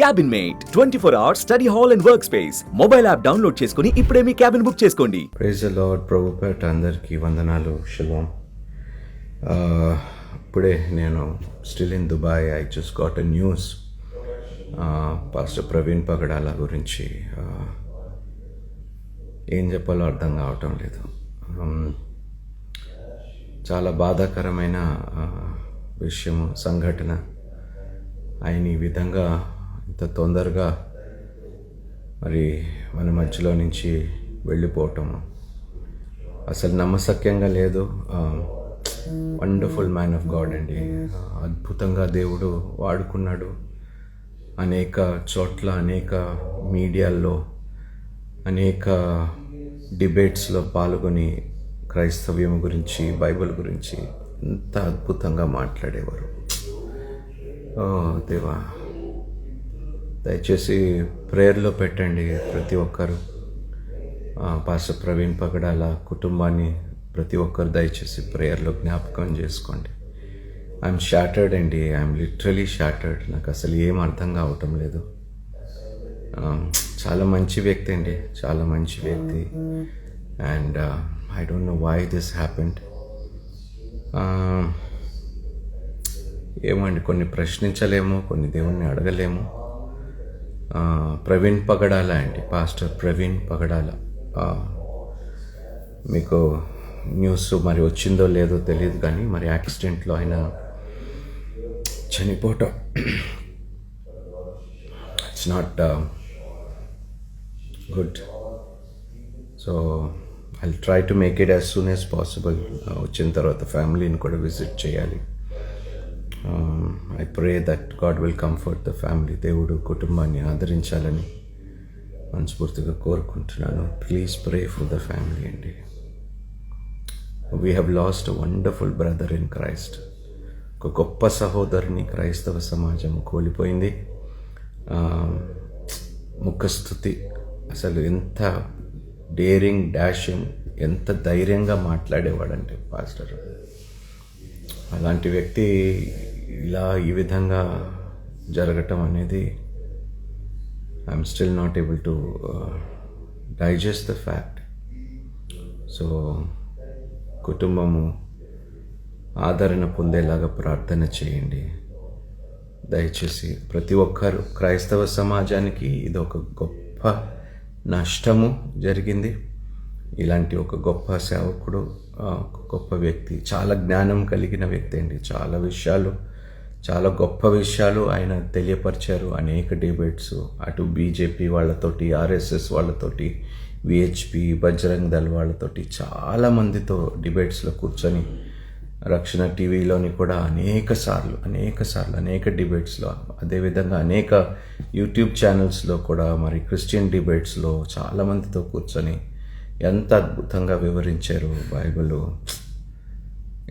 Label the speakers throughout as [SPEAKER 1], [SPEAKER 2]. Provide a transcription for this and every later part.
[SPEAKER 1] Cabin mate twenty four hours study hall and work space mobile app download చేసుకుని ఇప్పుడే మీ cabin book చేసుకోండి.
[SPEAKER 2] Praise lord ప్రభుపేట అందరికీ వందనాలు. శుభం ఇప్పుడే నేను still in Dubai I just got a news pastor Praveen Pagadala గురించి ఏం చెప్పాలో అర్థం కావటం లేదు. చాలా బాధాకరమైన విషయము సంఘటన. ఆయన ఈ విధంగా ఇంత తొందరగా మరి మన మధ్యలో నుంచి వెళ్ళిపోవటము అసలు నమ్మశక్యంగా లేదు. వండర్ఫుల్ మ్యాన్ ఆఫ్ గాడ్ అండి. అద్భుతంగా దేవుడు వాడుకున్నాడు. అనేక చోట్ల అనేక మీడియాల్లో అనేక డిబేట్స్లో పాల్గొని క్రైస్తవ్యం గురించి బైబిల్ గురించి ఎంత అద్భుతంగా మాట్లాడేవారు. దేవా. దయచేసి ప్రేయర్లో పెట్టండి ప్రతి ఒక్కరు. ఆ, పాస్టర్ ప్రవీణ్ పగడాల కుటుంబాన్ని ప్రతి ఒక్కరు దయచేసి ప్రేయర్లో జ్ఞాపకం చేసుకోండి. ఐఎమ్ షాటర్డ్ అండి. ఐఎమ్ లిటరలీ షాటర్డ్ నాకు అసలు ఏం అర్థం కావటం లేదు. చాలా మంచి వ్యక్తి అండి. చాలా మంచి వ్యక్తి. And I don't know why this happened ఏమండి కొన్ని ప్రశ్నించలేము కొన్ని దేవుణ్ణి అడగలేము. ప్రవీణ్ పగడాల అండి పాస్టర్ ప్రవీణ్ పగడాల. మీకు న్యూస్ మరి వచ్చిందో లేదో తెలియదు కానీ మరి యాక్సిడెంట్లో ఆయన చనిపోవటం. It's not good so I try to make it as soon as possible వచ్చిన తర్వాత ఫ్యామిలీని కూడా విజిట్ చేయాలి. I pray that God will comfort the family దేవుడు కుటుంబాన్ని ఆదరించాలని మనస్ఫూర్తిగా కోరుకుంటున్నాను. Please pray for the family అండి. We have lost wonderful brother in Christ ఒక గొప్ప సహోదరుని క్రైస్తవ సమాజం కోల్పోయింది. Um, ముఖస్థుతి అసలు ఎంత డేరింగ్ డాషింగ్ ఎంత ధైర్యంగా మాట్లాడేవాడంటే పాస్టర్ అలాంటి వ్యక్తి ఇలా ఈ విధంగా జరగటం అనేది I'm still not able to digest the fact so కుటుంబము ఆదరణ పొందేలాగా ప్రార్థన చేయండి. దయచేసి ప్రతి ఒక్కరు క్రైస్తవ సమాజానికి ఇది ఒక గొప్ప నష్టము జరిగింది. ఇలాంటి ఒక గొప్ప సేవకుడు ఒక గొప్ప వ్యక్తి చాలా జ్ఞానం కలిగిన వ్యక్తి అండి. చాలా విషయాలు చాలా గొప్ప విషయాలు ఆయన తెలియపరిచారు. అనేక డిబేట్స్ అటు బీజేపీ వాళ్ళతోటి ఆర్ఎస్ఎస్ వాళ్ళతోటి విహెచ్పి బజరంగ్ దళ్ వాళ్ళతోటి చాలా మందితో డిబేట్స్లో కూర్చొని రక్షణ టీవీలోని కూడా అనేక సార్లు అనేక సార్లు అనేక డిబేట్స్లో అదేవిధంగా అనేక యూట్యూబ్ ఛానల్స్లో కూడా మరి క్రిస్టియన్ డిబేట్స్లో చాలామందితో కూర్చొని ఎంత అద్భుతంగా వివరించారు Bible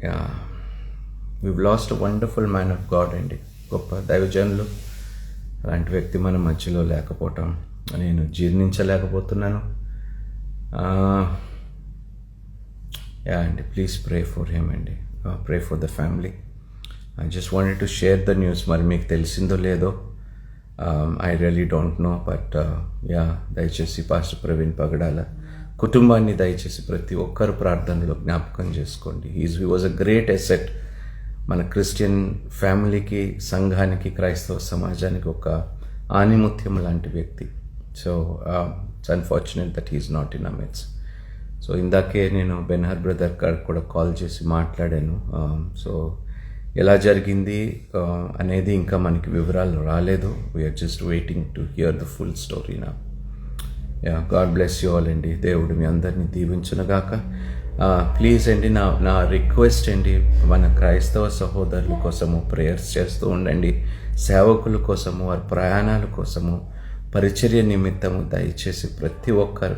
[SPEAKER 2] yeah. We lost wonderful man of God అండి. గొప్ప దైవజనులు. అలాంటి వ్యక్తి మన మధ్యలో లేకపోవటం నేను జీర్ణించలేకపోతున్నాను. యా అండి ప్లీజ్ ప్రే ఫర్ హిమ్ అండి. Pray for the family I just wanted to share the news మరి మీకు తెలిసిందో లేదో I really don't know but yeah దయచేసి పాస్టర్ ప్రవీణ్ పగడాల కుటుంబాన్ని దయచేసి ప్రతి ఒక్కరు ప్రార్థనలో జ్ఞాపకం చేసుకోండి. Is he was a great asset మన క్రిస్టియన్ ఫ్యామిలీకి సంఘానికి క్రైస్తవ సమాజానికి ఒక ఆనిముత్యం లాంటి వ్యక్తి. So it's unfortunate that is not in amidst so ఇందాకే నేను బెన్హర్ బ్రదర్ గారు కూడా కాల్ చేసి మాట్లాడాను. Um, సో ఎలా జరిగింది uh, అనేది ఇంకా మనకి వివరాలు రాలేదు. We're just waiting to hear the full story నా yeah God bless you all అండి దేవుడు మీ అందరినీ దీవించునుగాక ప్లీజ్ uh, అండి నా నా రిక్వెస్ట్ అండి మన క్రైస్తవ సహోదరుల కోసము ప్రేయర్స్ చేస్తూ ఉండండి. సేవకుల కోసము వారి ప్రయాణాల కోసము పరిచర్య నిమిత్తము దయచేసి ప్రతి ఒక్కరు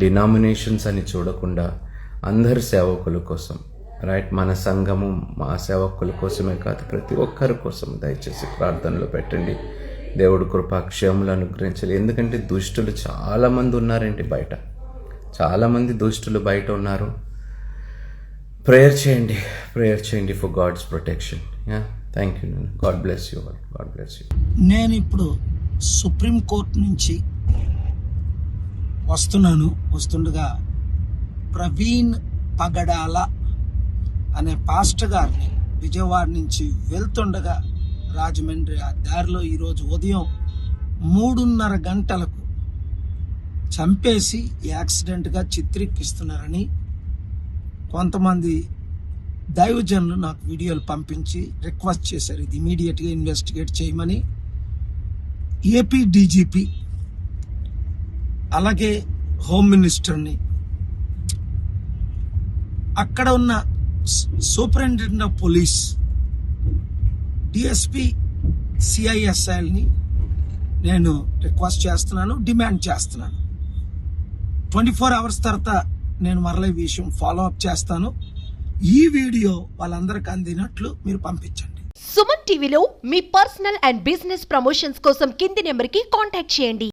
[SPEAKER 2] డినామినేషన్స్ అని చూడకుండా అందరి సేవకుల కోసం రైట్ మన సంఘము మా సేవకుల కోసమే కాదు ప్రతి ఒక్కరి కోసం దయచేసి ప్రార్థనలు పెట్టండి. దేవుడు కృపాక్షేములు అనుగ్రహించాలి. ఎందుకంటే దుష్టులు చాలామంది ఉన్నారండి బయట. చాలామంది దుష్టులు బయట ఉన్నారు. ప్రేయర్ చేయండి. ప్రేయర్ చేయండి for God's protection thank you God bless you God bless you
[SPEAKER 3] నేను ఇప్పుడు సుప్రీంకోర్టు నుంచి వస్తున్నాను. వస్తుండగా ప్రవీణ్ పగడాల అనే పాస్టర్ గారిని విజయవాడ నుంచి వెళ్తుండగా రాజమండ్రి ఆ దారిలో ఈరోజు ఉదయం మూడున్నర గంటలకు చంపేసి యాక్సిడెంట్గా చిత్రీకరిస్తున్నారని కొంతమంది దైవజనులు నాకు వీడియోలు పంపించి రిక్వెస్ట్ చేశారు. ఇది ఇమీడియట్గా ఇన్వెస్టిగేట్ చేయమని ఏపీ డీజీపీ అలాగే హోమ్ మినిస్టర్ని అక్కడ ఉన్న సూపరింటెండెంట్ ఆఫ్ పోలీస్ డిఎస్పి సిఐఎస్ఐల్ని నేను రిక్వెస్ట్ చేస్తున్నాను డిమాండ్ చేస్తున్నాను. ట్వంటీ ఫోర్ అవర్స్ తర్వాత నేను మరలా ఈ విషయం ఫాలో అప్ చేస్తాను. ఈ వీడియో వాళ్ళందరికీ అందినట్లు మీరు పంపించండి.
[SPEAKER 4] సుమన్ టీవీలో మీ పర్సనల్ అండ్ బిజినెస్ ప్రమోషన్స్ కోసం కింది నెంబర్కి కాంటాక్ట్ చేయండి.